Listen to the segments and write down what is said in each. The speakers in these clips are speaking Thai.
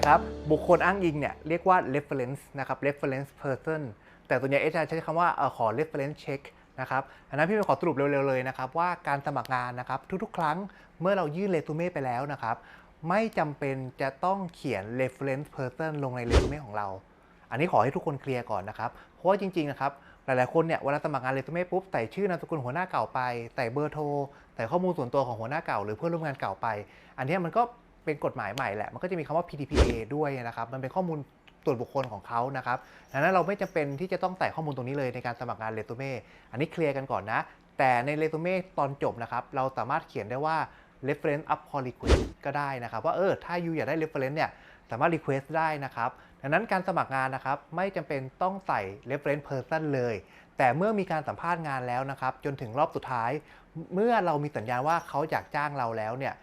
ครับ บุคคลอ้างอิงเนี่ยเรียกว่า reference นะครับ reference person แต่ตัวใหญ่เอชใช้คำว่าอขอ reference check นะครับอันนั้นพี่ไปขอสรุปเร็วๆเลยนะครับว่าการสมัครงานนะครับทุกๆ ครั้งเมื่อเรายื่นเรซูเม่ไปแล้วนะครับไม่จำเป็นจะต้องเขียน reference person ลงในเรซูเม่ของเรา อันนี้ขอให้ทุกคนเคลียร์ก่อนนะครับ เพราะว่าจริงๆนะครับหลายๆคนเนี่ยเวลาสมัครงานเรซูเม่ปุ๊บใส่ชื่อนามสกุลหัวหน้าเก่าไป ใส่เบอร์โทร ใส่ข้อมูลส่วนตัวของหัวหน้าเก่า หรือเพื่อนร่วมงานเก่าไป อันนี้มันก็ เป็นกฎหมายใหม่แหละ มันก็จะมีคำว่า PDPA ด้วยนะครับ มันเป็นข้อมูลส่วนบุคคลของเขานะครับดังนั้นเราไม่จำเป็นที่จะต้องใส่ข้อมูลตรงนี้เลยในการสมัครงานเรซูเม่ อันนี้เคลียร์กันก่อนนะ แต่ในเรซูเม่ตอนจบนะครับ เราสามารถเขียนได้ว่า reference upon request ก็ได้นะครับ ว่าเออ ถ้ายูอยากได้ reference เนี่ย สามารถ request ได้นะครับ ดังนั้นการสมัครงานนะครับ ไม่จำเป็นต้องใส่ reference person เลย แต่เมื่อมีการสัมภาษณ์งานแล้วนะครับ จนถึงรอบสุดท้าย เมื่อเรามีสัญญาณว่าเขาอยากจ้างเราแล้วเนี่ย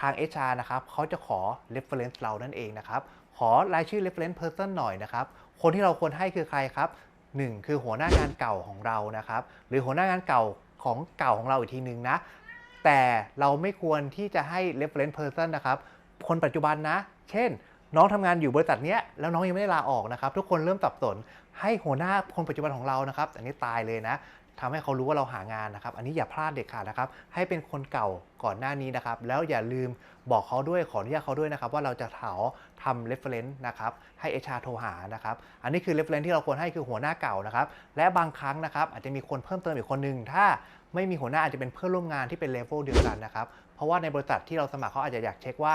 ทาง HR นะครับเขาจะขอ reference เรานั่นเองนะครับ ขอรายชื่อ reference person หน่อยนะครับ คนที่เราควรให้คือใครครับ 1 คือหัวหน้างานเก่าของเรานะครับ หรือหัวหน้างานเก่าของเก่าของเราอีกทีนึงนะ แต่เราไม่ควรที่จะให้ reference person นะครับ คนปัจจุบันนะ เช่น น้องทำงานอยู่บริษัทเนี้ยแล้วน้องยังไม่ได้ลาออกนะครับ ทุกคนเริ่มสับสนให้หัวหน้าคนปัจจุบันของเรานะครับ อันนี้ตายเลยนะ ทำให้เขารู้ว่าเราหางานนะครับ อันนี้อย่าพลาดเด็ดขาดนะครับ ให้เป็นคนเก่าก่อนหน้านี้นะครับ แล้วอย่าลืมบอกเขาด้วยขออนุญาตเขาด้วยนะครับ ว่าเราจะถาทำ reference นะครับ ให้ HR โทรหานะครับ อันนี้คือ reference ที่เราควรให้คือหัวหน้าเก่านะครับ และบางครั้งนะครับ อาจจะมีคนเพิ่มเติมอีกคนนึง ถ้าไม่มีหัวหน้าอาจจะเป็นเพื่อนร่วมงานที่เป็น level เดียวกันนะครับ เพราะว่าในบริษัทที่เราสมัครเขาอาจจะอยากเช็คว่า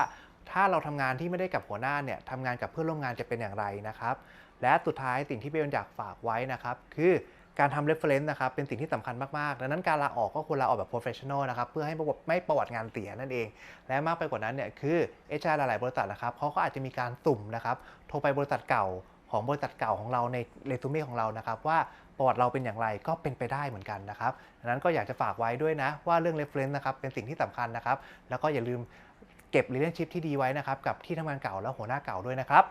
ถ้าเราทำงานที่ไม่ได้กับหัวหน้าเนี่ยทำงานกับเพื่อนร่วมงานจะเป็นอย่างไรนะครับ และสุดท้ายสิ่งที่เบลอยากฝากไว้นะครับ คือ การทำ reference นะครับเป็นสิ่งที่สำคัญมากๆ ดังนั้นการลาออกก็ควรลาออกแบบ professional นะครับเพื่อให้ไม่ประวัติงานเสียนั่นเอง และมากไปกว่านั้นเนี่ยคือ HR หลายๆบริษัทนะครับเขาก็อาจจะมีการสุ่มนะครับโทรไปบริษัทเก่าของบริษัทเก่าของเราในเรซูเม่ของเรานะครับว่าประวัติเราเป็นอย่างไรก็เป็นไปได้เหมือนกันนะครับดังนั้นก็อยากจะฝากไว้ด้วยนะว่าเรื่อง reference นะครับเป็นสิ่งที่สำคัญนะครับแล้วก็อย่าลืมเก็บ relationship ที่ดีไว้นะครับกับที่ทำงานเก่าและหัวหน้าเก่าด้วยนะครับ